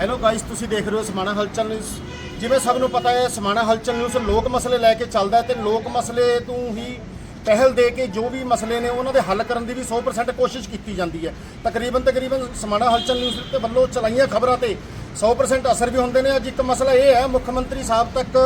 Hello guys ਤੁਸੀਂ ਦੇਖ ਰਹੇ ਹੋ ਸਮਾਣਾ ਹਲਚਲ ਨਿਊਜ਼ ਜਿਵੇਂ ਸਭ ਨੂੰ ਪਤਾ ਹੈ, ਸਮਾਣਾ ਹਲਚਲ ਨਿਊਜ਼ ਲੋਕ ਮਸਲੇ ਲੈ ਕੇ ਚੱਲਦਾ ਹੈ ਤੇ ਲੋਕ ਮਸਲੇ ਤੋਂ ਹੀ ਪਹਿਲ ਦੇ ਕੇ ਜੋ ਵੀ ਮਸਲੇ ਨੇ ਉਹਨਾਂ ਦੇ ਹੱਲ ਕਰਨ ਦੀ ਵੀ 100% ਕੋਸ਼ਿਸ਼ ਕੀਤੀ ਜਾਂਦੀ ਹੈ। ਤਕਰੀਬਨ ਤਕਰੀਬਨ ਸਮਾਣਾ ਹਲਚਲ ਨਿਊਜ਼ ਦੇ ਵੱਲੋਂ ਚਲਾਈਆਂ ਖਬਰਾਂ ਤੇ 100% ਅਸਰ ਵੀ ਹੁੰਦੇ ਨੇ। ਅੱਜ ਇੱਕ ਮਸਲਾ ਇਹ ਹੈ, ਮੁੱਖ ਮੰਤਰੀ ਸਾਹਿਬ ਤੱਕ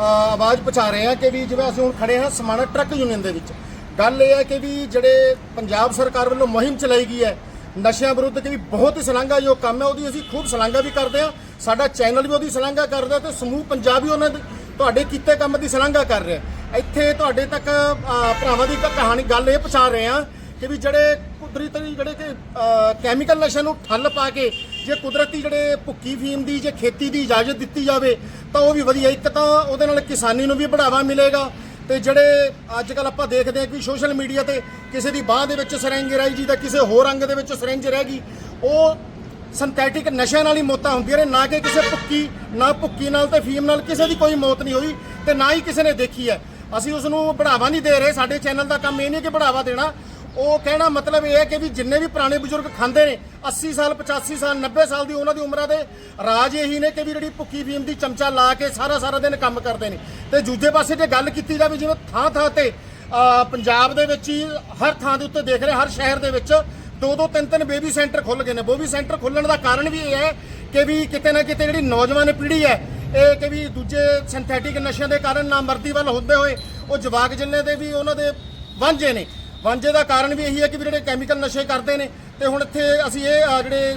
ਆਵਾਜ਼ ਪਹੁੰਚਾ ਰਹੇ ਹਾਂ ਕਿ ਵੀ ਜਿਵੇਂ ਅਸੀਂ ਹੁਣ ਖੜੇ ਹਾਂ ਸਮਾਣਾ ਟਰੱਕ ਯੂਨੀਅਨ ਦੇ ਵਿੱਚ। ਗੱਲ ਇਹ ਹੈ ਕਿ ਵੀ ਜਿਹੜੇ ਪੰਜਾਬ ਸਰਕਾਰ ਵੱਲੋਂ ਮੁਹਿੰਮ ਚਲਾਈ ਗਈ ਹੈ ਨਸ਼ਿਆਂ ਵਿਰੁੱਧ ਕਿ ਵੀ ਬਹੁਤ ਹੀ ਸ਼ਲਾਘਾਯੋਗ ਕੰਮ ਹੈ, ਉਹਦੀ ਅਸੀਂ ਖੂਬ ਸ਼ਲਾਘਾ ਵੀ ਕਰਦੇ ਹਾਂ। ਸਾਡਾ ਚੈਨਲ ਵੀ ਉਹਦੀ ਸ਼ਲਾਘਾ ਕਰਦਾ ਤੇ ਸਮੂਹ ਪੰਜਾਬ ਵੀ ਉਹਨਾਂ ਦੇ ਤੁਹਾਡੇ ਕੀਤੇ ਕੰਮ ਦੀ ਸ਼ਲਾਘਾ ਕਰ ਰਿਹਾ ਇੱਥੇ ਤੁਹਾਡੇ ਤੱਕ ਭਰਾਵਾਂ ਦੀ ਇੱਕ ਕਹਾਣੀ, ਗੱਲ ਇਹ ਪਹੁੰਚਾ ਰਹੇ ਹਾਂ ਕਿ ਵੀ ਜਿਹੜੇ ਕੁਦਰਤੀ ਜਿਹੜੇ ਕਿ ਕੈਮੀਕਲ ਨਸ਼ੇ ਨੂੰ ਠੱਲ ਪਾ ਕੇ ਜੇ ਕੁਦਰਤੀ ਜਿਹੜੇ ਭੁੱਕੀ ਫੀਮ ਦੀ, ਜੇ ਖੇਤੀ ਦੀ ਇਜਾਜ਼ਤ ਦਿੱਤੀ ਜਾਵੇ ਤਾਂ ਉਹ ਵੀ ਵਧੀਆ, ਇੱਕ ਤਾਂ ਉਹਦੇ ਨਾਲ ਕਿਸਾਨੀ ਨੂੰ ਵੀ ਬੜਾਵਾ ਮਿਲੇਗਾ। ਤੇ ਜਿਹੜੇ ਅੱਜ ਕੱਲ ਆਪਾਂ ਦੇਖਦੇ ਹਾਂ ਕਿ ਸੋਸ਼ਲ ਮੀਡੀਆ ਤੇ ਕਿਸੇ ਦੀ ਬਾਹ ਦੇ ਵਿੱਚ ਸਰੰਜ ਰਹਿ ਜੀ ਦਾ ਕਿਸੇ ਹੋਰ ਅੰਗ ਦੇ ਵਿੱਚ ਸਰੰਜ ਰਹਿ ਗਈ, ਉਹ ਸਿੰਥੈਟਿਕ ਨਸ਼ਿਆਂ ਨਾਲ ਹੀ ਮੌਤਾਂ ਹੁੰਦੀਆਂ ਨੇ, ਨਾ ਕਿ ਕਿਸੇ ਭੁੱਕੀ, ਨਾ ਭੁੱਕੀ ਨਾਲ ਤੇ ਫੀਮ ਨਾਲ ਕਿਸੇ ਦੀ ਕੋਈ ਮੌਤ ਨਹੀਂ ਹੋਈ ਤੇ ਨਾ ਹੀ ਕਿਸੇ ਨੇ ਦੇਖੀ ਹੈ। ਅਸੀਂ ਉਸ ਨੂੰ ਬੜਾਵਾ ਨਹੀਂ ਦੇ ਰਹੇ, ਸਾਡੇ ਚੈਨਲ ਦਾ ਕੰਮ ਇਹ ਨਹੀਂ ਕਿ ਬੜਾਵਾ ਦੇਣਾ। ਉਹ ਕਹਿਣਾ ਮਤਲਬ ਇਹ ਹੈ ਕਿ ਵੀ ਜਿੰਨੇ ਵੀ ਪੁਰਾਣੇ ਬਜ਼ੁਰਗ ਖਾਂਦੇ ਨੇ 80 ਸਾਲ 85 ਸਾਲ 90 ਸਾਲ ਦੀ ਉਹਨਾਂ ਦੀ ਉਮਰਾਂ ਦੇ ਰਾਜ ਇਹੀ ਨੇ ਕਿ ਵੀ ਜਿਹੜੀ ਭੁੱਖੀ ਫੀਮ ਦੀ ਚਮਚਾ ਲਾ ਕੇ ਸਾਰਾ ਸਾਰਾ ਦਿਨ ਕੰਮ ਕਰਦੇ ਨੇ। ਤੇ ਦੂਜੇ ਪਾਸੇ ਜੇ ਗੱਲ ਕੀਤੀ ਜਾਵੇ ਜਿਵੇਂ ਥਾਂ ਥਾਂ ਤੇ ਪੰਜਾਬ ਦੇ ਵਿੱਚ ਹੀ ਹਰ ਥਾਂ ਦੇ ਉੱਤੇ ਦੇਖ ਰਹੇ, ਹਰ ਸ਼ਹਿਰ ਦੇ ਵਿੱਚ ਦੋ ਦੋ ਤਿੰਨ ਤਿੰਨ ਬੇਬੀ ਸੈਂਟਰ ਖੁੱਲ ਗਏ ਨੇ। ਬੇਬੀ ਸੈਂਟਰ ਖੁੱਲਣ ਦਾ ਕਾਰਨ ਵੀ ਇਹ ਹੈ ਕਿ ਵੀ ਕਿਤੇ ਨਾ ਕਿਤੇ ਜਿਹੜੀ ਨੌਜਵਾਨ ਪੀੜ੍ਹੀ ਹੈ, ਇਹ ਕਿ ਵੀ ਦੂਜੇ ਸਿੰਥੈਟਿਕ ਨਸ਼ਿਆਂ ਦੇ ਕਾਰਨ ਨਾ ਮਰਦੀ ਵੱਲ ਹੁੰਦੇ ਹੋਏ ਉਹ ਜਵਾਕ ਜਿੰਨੇ ਦੇ ਵੀ ਉਹਨਾਂ ਦੇ ਵਾਂਝੇ ਨੇ ਵਾਂਝੇ ਦਾ ਕਾਰਨ ਵੀ ਇਹੀ ਹੈ ਕਿ ਵੀ ਜਿਹੜੇ ਕੈਮੀਕਲ ਨਸ਼ੇ ਕਰਦੇ ਨੇ ਤੇ ਹੁਣ ਇੱਥੇ ਅਸੀਂ ਇਹ ਜਿਹੜੇ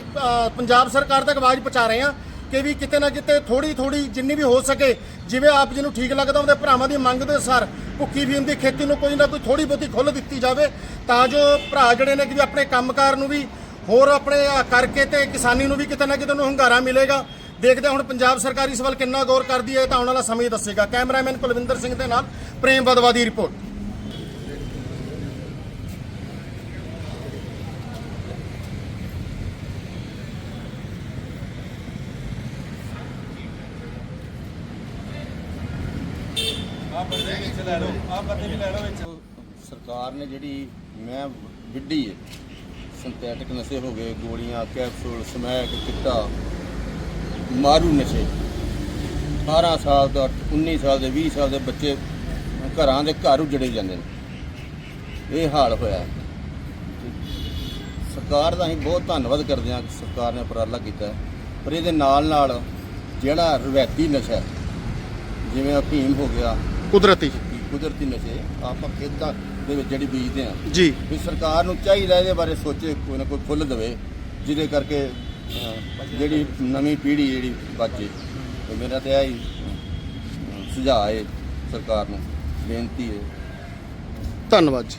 ਪੰਜਾਬ ਸਰਕਾਰ ਤੱਕ ਆਵਾਜ਼ ਪਹੁੰਚਾ ਰਹੇ ਹਾਂ ਕਿ ਵੀ ਕਿਤੇ ਨਾ ਕਿਤੇ ਥੋੜੀ ਥੋੜੀ ਜਿੰਨੀ ਵੀ ਹੋ ਸਕੇ, ਜਿਵੇਂ ਆਪ ਜੀ ਨੂੰ ਠੀਕ ਲੱਗਦਾ ਉਹਦੇ ਭਰਾਵਾਂ ਦੀ ਮੰਗ ਦੇ ਅਨੁਸਾਰ ਭੁੱਕੀ ਫੀਮ ਦੀ ਖੇਤੀ ਨੂੰ ਕੋਈ ਨਾ ਕੋਈ ਥੋੜੀ ਬਹੁਤੀ ਖੁੱਲ੍ਹ ਦਿੱਤੀ ਜਾਵੇ, ਤਾਂ ਜੋ ਭਰਾ ਜਿਹੜੇ ਨੇ ਕਿ ਵੀ ਆਪਣੇ ਕੰਮਕਾਰ ਨੂੰ ਵੀ ਹੋਰ ਆਪਣੇ ਕਰਕੇ ਤੇ ਕਿਸਾਨੀ ਨੂੰ ਵੀ ਕਿਤੇ ਨਾ ਕਿਤੇ ਨੂੰ ਹੰਗਾਰਾ ਮਿਲੇਗਾ। ਦੇਖਦੇ ਹਾਂ ਹੁਣ ਪੰਜਾਬ ਸਰਕਾਰ ਇਸ ਵੱਲ ਕਿੰਨਾ ਗੌਰ ਕਰਦੀ ਹੈ, ਇਹ ਤਾਂ ਆਉਣ ਵਾਲਾ ਸਮੇਂ ਹੀ ਦੱਸੇਗਾ। ਕੈਮਰਾਮੈਨ ਕੁਲਵਿੰਦਰ ਸਿੰਘ ਦੇ ਨਾਲ ਪ੍ਰੇਮ ਬਦਵਾ ਦੀ ਰਿਪੋਰਟ। ਸਰਕਾਰ ਨੇ ਜਿਹੜੀ ਮੈਂ ਵਿੱਢੀ ਹੈ ਸਿੰਥੈਟਿਕ ਨਸ਼ੇ ਹੋ ਗਏ, ਗੋਲੀਆਂ ਕੈਪਸੂਲ ਸਮੈਕ, ਚਿੱਟਾ, ਮਾਰੂ ਨਸ਼ੇ। 18 ਸਾਲ ਦਾ 19 ਸਾਲ ਦੇ 20 ਸਾਲ ਦੇ ਬੱਚੇ ਘਰਾਂ ਦੇ ਘਰ ਉਜੜੇ ਜਾਂਦੇ ਨੇ। ਇਹ ਹਾਲ ਹੋਇਆ ਸਰਕਾਰ ਦਾ ਅਸੀਂ ਬਹੁਤ ਧੰਨਵਾਦ ਕਰਦੇ ਹਾਂ ਸਰਕਾਰ ਨੇ ਉਪਰਾਲਾ ਕੀਤਾ ਪਰ ਇਹਦੇ ਨਾਲ ਨਾਲ ਜਿਹੜਾ ਰਵਾਇਤੀ ਨਸ਼ਾ ਜਿਵੇਂ ਭੀਮ ਹੋ ਗਿਆ ਕੁਦਰਤੀ। ਕੁਦਰਤੀ ਨਸ਼ੇ ਆਪਾਂ ਖੇਤਾਂ ਦੇ ਵਿੱਚ ਜਿਹੜੀ ਬੀਜਦੇ ਆ ਜੀ। ਵੀ ਸਰਕਾਰ ਨੂੰ ਚਾਹੀਦਾ ਇਹਦੇ ਬਾਰੇ ਸੋਚੇ ਕੋਈ ਨਾ ਕੋਈ ਫੁੱਲ ਦੇਵੇ ਜਿਹਦੇ ਕਰਕੇ ਅਹ, ਜਿਹੜੀ ਨਵੀਂ ਪੀੜ੍ਹੀ ਜਿਹੜੀ ਬਚੇ। ਤੇ ਮੇਰਾ ਤੇ ਇਹ ਹੀ ਅਹ, ਸੁਝਾਅ ਹੈ ਸਰਕਾਰ ਨੂੰ। ਬੇਨਤੀ ਹੈ। ਧੰਨਵਾਦ ਜੀ।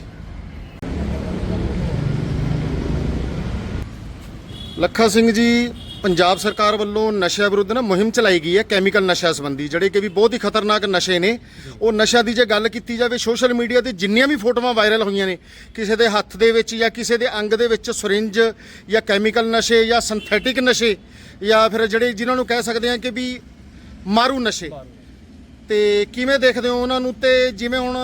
ਲੱਖਾ ਸਿੰਘ ਜੀ ਪੰਜਾਬ ਸਰਕਾਰ ਵੱਲੋਂ ਨਸ਼ਿਆਂ ਵਿਰੁੱਧ ਨਾ ਮੁਹਿੰਮ ਚਲਾਈ ਗਈ ਹੈ ਕੈਮੀਕਲ ਨਸ਼ਾ ਸੰਬੰਧੀ, ਜਿਹੜੇ ਕਿ ਵੀ ਬਹੁਤ ਹੀ ਖਤਰਨਾਕ ਨਸ਼ੇ ਨੇ। ਉਹ ਨਸ਼ਾ ਦੀ ਜੇ ਗੱਲ ਕੀਤੀ ਜਾਵੇ ਸੋਸ਼ਲ ਮੀਡੀਆ ਤੇ ਜਿੰਨੀਆਂ ਵੀ ਫੋਟੋਆਂ ਵਾਇਰਲ ਹੋਈਆਂ ਨੇ, ਕਿਸੇ ਦੇ ਹੱਥ ਦੇ ਵਿੱਚ ਜਾਂ ਕਿਸੇ ਦੇ ਅੰਗ ਦੇ ਵਿੱਚ ਸੁਰਿੰਜ ਜਾਂ ਕੈਮੀਕਲ ਨਸ਼ੇ ਜਾਂ ਸਿੰਥੈਟਿਕ ਨਸ਼ੇ ਜਾਂ ਫਿਰ ਜਿਹੜੇ ਜਿਨ੍ਹਾਂ ਨੂੰ ਕਹਿ ਸਕਦੇ ਹਾਂ ਕਿ ਵੀ ਮਾਰੂ ਨਸ਼ੇ। ਤੇ ਕਿਵੇਂ ਦੇਖਦੇ ਹੋ ਉਹਨਾਂ ਨੂੰ? ਤੇ ਜਿਵੇਂ ਹੁਣ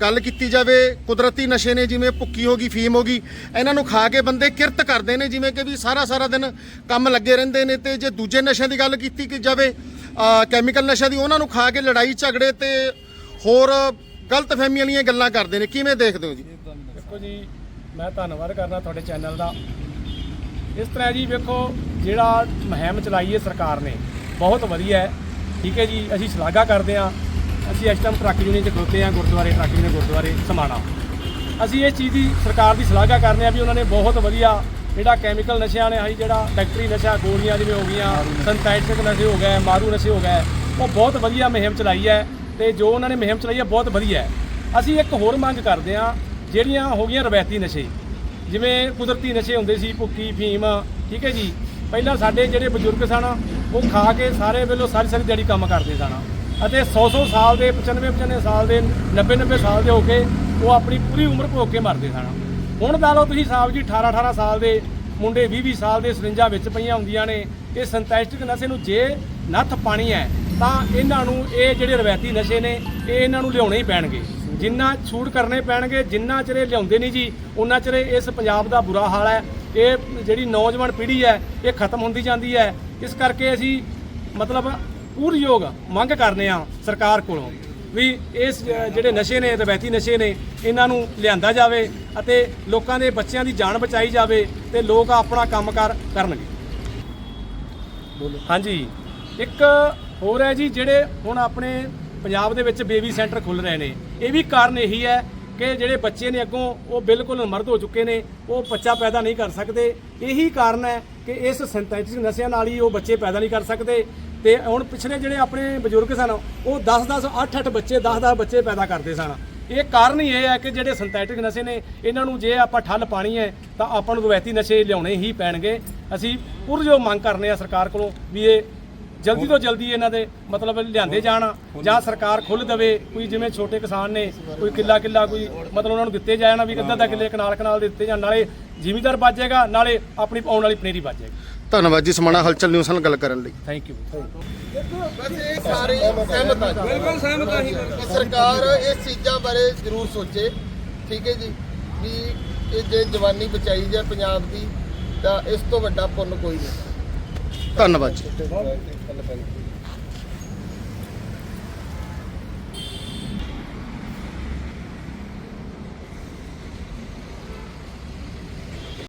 ਗੱਲ ਕੀਤੀ ਜਾਵੇ, ਕੁਦਰਤੀ ਨਸ਼ੇ ਨੇ ਜਿਵੇਂ ਭੁੱਕੀ ਹੋ ਗਈ, ਫੀਮ ਹੋ ਗਈ, ਇਹਨਾਂ ਨੂੰ ਖਾ ਕੇ ਬੰਦੇ ਕਿਰਤ ਕਰਦੇ ਨੇ, ਜਿਵੇਂ ਕਿ ਵੀ ਸਾਰਾ ਸਾਰਾ ਦਿਨ ਕੰਮ ਲੱਗੇ ਰਹਿੰਦੇ ਨੇ ਤੇ ਜੇ ਦੂਜੇ ਨਸ਼ਿਆਂ ਦੀ ਗੱਲ ਕੀਤੀ ਕਿ ਜਾਵੇ ਕੈਮੀਕਲ ਨਸ਼ਾ ਦੀ, ਉਹਨਾਂ ਨੂੰ ਖਾ ਕੇ ਲੜਾਈ ਝਗੜੇ ਤੇ ਹੋਰ ਗਲਤ ਫਹਿਮੀਆਂ ਵਾਲੀਆਂ ਗੱਲਾਂ ਕਰਦੇ ਨੇ, ਕਿਵੇਂ ਦੇਖਦੇ ਹੋ ਜੀ? ਦੇਖੋ ਜੀ, ਮੈਂ ਧੰਨਵਾਦ ਕਰਦਾ ਤੁਹਾਡੇ ਚੈਨਲ ਦਾ। ਇਸ ਤਰ੍ਹਾਂ ਜੀ ਵੇਖੋ, ਜਿਹੜਾ ਮੁਹਿੰਮ ਚਲਾਈ ਹੈ ਸਰਕਾਰ ਨੇ, ਬਹੁਤ ਵਧੀਆ ਹੈ। ਠੀਕ ਹੈ ਜੀ, ਅਸੀਂ ਸ਼ਲਾਘਾ ਕਰਦੇ ਹਾਂ। ਅਸੀਂ ਇਸ ਟਾਈਮ ਟਰੱਕ ਯੂਨੀਅਨ 'ਚ ਖਲੋਤੇ ਹਾਂ, ਗੁਰਦੁਆਰੇ ਟਰੱਕ ਯੂਨੀਅਨ ਗੁਰਦੁਆਰੇ ਸਮਾਣਾ। ਅਸੀਂ ਇਸ ਚੀਜ਼ ਦੀ ਸਰਕਾਰ ਦੀ ਸ਼ਲਾਘਾ ਕਰਦੇ ਹਾਂ ਵੀ ਉਹਨਾਂ ਨੇ ਬਹੁਤ ਵਧੀਆ ਜਿਹੜਾ ਕੈਮੀਕਲ ਨਸ਼ਿਆਂ ਨੇ ਆਹੀ ਜਿਹੜਾ ਫੈਕਟਰੀ ਨਸ਼ਾ, ਗੋਲੀਆਂ ਜਿਵੇਂ ਹੋ ਗਈਆਂ ਸਿੰਥੈਟਿਕ ਨਸ਼ੇ ਹੋ ਗਏ, ਮਾਰੂ ਨਸ਼ੇ ਹੋ ਗਏ, ਉਹ ਬਹੁਤ ਵਧੀਆ ਮੁਹਿੰਮ ਚਲਾਈ ਹੈ ਤੇ ਜੋ ਉਹਨਾਂ ਨੇ ਮੁਹਿੰਮ ਚਲਾਈ ਹੈ, ਬਹੁਤ ਵਧੀਆ ਹੈ। ਅਸੀਂ ਇੱਕ ਹੋਰ ਮੰਗ ਕਰਦੇ ਹਾਂ, ਜਿਹੜੀਆਂ ਹੋ ਗਈਆਂ ਰਵਾਇਤੀ ਨਸ਼ੇ, ਜਿਵੇਂ ਕੁਦਰਤੀ ਨਸ਼ੇ ਹੁੰਦੇ ਸੀ, ਭੁੱਕੀ ਫੀਮ ਠੀਕ ਹੈ ਜੀ। ਪਹਿਲਾਂ ਸਾਡੇ ਜਿਹੜੇ ਬਜ਼ੁਰਗ ਸਨ, ਉਹ ਖਾ ਕੇ ਸਾਰੇ ਵੇਲੇ ਸਾਰੀ ਸਾਰੀ ਦਿਹਾੜੀ ਕੰਮ ਕਰਦੇ ਸਨ। ਅਤੇ 100-100 ਸਾਲ ਦੇ 95-95 ਸਾਲ ਦੇ 90-90 ਸਾਲ ਦੇ ਹੋ ਕੇ ਉਹ ਆਪਣੀ ਪੂਰੀ ਉਮਰ ਭੋਗ ਕੇ ਮਰਦੇ ਸਨ। ਹੁਣ ਲਾ ਲਓ ਤੁਸੀਂ ਸਾਹਿਬ ਜੀ 18-18 ਸਾਲ ਦੇ ਮੁੰਡੇ 20-20 ਸਾਲ ਦੇ ਸਰਿੰਜਾਂ ਵਿੱਚ ਪਈਆਂ ਹੁੰਦੀਆਂ ਨੇ, ਇਹ ਸਿੰਥੈਟਿਕ ਨਸ਼ੇ ਨੂੰ ਜੇ ਨੱਥ ਪਾਣੀ ਹੈ, ਤਾਂ ਇਹਨਾਂ ਨੂੰ ਇਹ ਜਿਹੜੇ ਰਵਾਇਤੀ ਨਸ਼ੇ ਨੇ, ਇਹ ਇਹਨਾਂ ਨੂੰ ਲਿਆਉਣੇ ਹੀ ਪੈਣਗੇ। ਜਿੰਨਾ ਛੂਟ ਕਰਨੇ ਪੈਣਗੇ, ਜਿੰਨਾ ਚਿਰ ਇਹ ਲਿਆਉਂਦੇ ਨਹੀਂ ਜੀ, ਉਹਨਾਂ ਚਿਰ ਇਸ ਪੰਜਾਬ ਦਾ ਬੁਰਾ ਹਾਲ ਹੈ। ਇਹ ਜਿਹੜੀ ਨੌਜਵਾਨ ਪੀੜ੍ਹੀ ਹੈ, ਇਹ ਖਤਮ ਹੁੰਦੀ ਜਾਂਦੀ ਹੈ। ਇਸ ਕਰਕੇ ਅਸੀਂ ਮਤਲਬ ਪੂਰਯੋਗ ਮੰਗ ਕਰਨੇ ਆ ਸਰਕਾਰ ਕੋਲੋਂ ਵੀ ਇਸ ਜਿਹੜੇ ਨਸ਼ੇ ਨੇ ਰਵਾਇਤੀ ਨਸ਼ੇ ਨੇ ਇਹਨਾਂ ਨੂੰ ਲਿਆਂਦਾ ਜਾਵੇ ਅਤੇ ਲੋਕਾਂ ਦੇ ਬੱਚਿਆਂ ਦੀ ਜਾਨ ਬਚਾਈ ਜਾਵੇ ਤੇ ਲੋਕ ਆਪਣਾ ਕੰਮਕਾਰ ਕਰਨਗੇ। ਹਾਂਜੀ। ਇੱਕ ਹੋਰ ਹੈ ਜੀ ਜਿਹੜੇ ਹੁਣ ਆਪਣੇ ਪੰਜਾਬ ਦੇ ਵਿੱਚ ਬੇਬੀ ਸੈਂਟਰ ਖੁੱਲ ਰਹੇ ਨੇ ਇਹ ਵੀ ਕਾਰਨ ਇਹੀ ਹੈ ਕਿ ਜਿਹੜੇ ਬੱਚੇ ਨੇ ਅੱਗੋਂ ਉਹ ਬਿਲਕੁਲ ਮਰਦ ਹੋ ਚੁੱਕੇ ਨੇ ਉਹ ਬੱਚਾ ਪੈਦਾ ਨਹੀਂ ਕਰ ਸਕਦੇ। ਇਹੀ ਕਾਰਨ ਹੈ ਕਿ ਇਸ ਸਿੰਥੈਟਿਕ ਨਸ਼ਿਆਂ ਨਾਲ ਹੀ ਉਹ ਬੱਚੇ ਪੈਦਾ ਨਹੀਂ ਕਰ ਸਕਦੇ ਤੇ ਹੁਣ ਪਿਛਲੇ ਜਿਹੜੇ ਆਪਣੇ ਬਜ਼ੁਰਗ ਸਨ ਉਹ 10 10 8 8 ਬੱਚੇ 10 10 ਬੱਚੇ ਪੈਦਾ ਕਰਦੇ ਸਨ। ਇਹ ਕਾਰਨ ਹੀ ਇਹ ਹੈ ਕਿ ਜਿਹੜੇ ਸਿੰਥੈਟਿਕ ਨਸ਼ੇ ਨੇ ਇਹਨਾਂ ਨੂੰ ਜੇ ਆਪਾਂ ਠੱਲ ਪਾਣੀ ਹੈ ਤਾਂ ਆਪਾਂ ਨੂੰ ਰਵਾਇਤੀ ਨਸ਼ੇ ਲਿਆਉਣੇ ਹੀ ਪੈਣਗੇ। ਅਸੀਂ ਪੁਰਜੋ ਮੰਗ ਕਰਨੇ ਆ ਸਰਕਾਰ ਕੋਲੋਂ ਵੀ ਇਹ ਜਲਦੀ ਤੋਂ ਜਲਦੀ ਇਹਨਾਂ ਦੇ ਮਤਲਬ ਲਿਆਂਦੇ ਜਾਣ ਜਾਂ ਸਰਕਾਰ ਖੁੱਲ ਦੇਵੇ ਕੋਈ ਜਿਵੇਂ ਛੋਟੇ ਕਿਸਾਨ ਨੇ ਕੋਈ ਕਿੱਲਾ ਕਿੱਲਾ ਕੋਈ ਮਤਲਬ ਉਹਨਾਂ ਨੂੰ ਦਿੱਤੇ ਜਾਣ ਵੀ ਅੱਧਾ ਅੱਧਾ ਕਿੱਲੇ ਕਨਾਲ ਕਨਾਲ ਦੇ ਦਿੱਤੇ ਜਾਣ ਨਾਲੇ ਜ਼ਿਮੀਦਾਰ ਬਚ ਜਾਏਗਾ ਨਾਲੇ ਆਪਣੀ ਆਉਣ ਵਾਲੀ ਪਨੀਰੀ ਬਚ ਜਾਏਗੀ। ਧੰਨਵਾਦ ਜੀ ਸਮਾਣਾ ਹਲਚਲ ਨਿਊਜ਼ ਨਾਲ ਗੱਲ ਕਰਨ ਲਈ। ਥੈਂਕ ਯੂ ਬਸ ਇਹ ਸਾਰੇ ਸਹਿਮਤ ਆ ਬਿਲਕੁਲ ਸਹਿਮਤ ਆ ਸਰਕਾਰ ਇਸ ਚੀਜ਼ਾਂ ਬਾਰੇ ਜ਼ਰੂਰ ਸੋਚੇ ਠੀਕ ਹੈ ਜੀ ਵੀ ਇਹ ਜੇ ਜਵਾਨੀ ਬਚਾਈ ਜਾਏ ਪੰਜਾਬ ਦੀ ਤਾਂ ਇਸ ਤੋਂ ਵੱਡਾ ਪੁੰਨ ਕੋਈ ਨਹੀਂ। ਧੰਨਵਾਦ ਜੀ।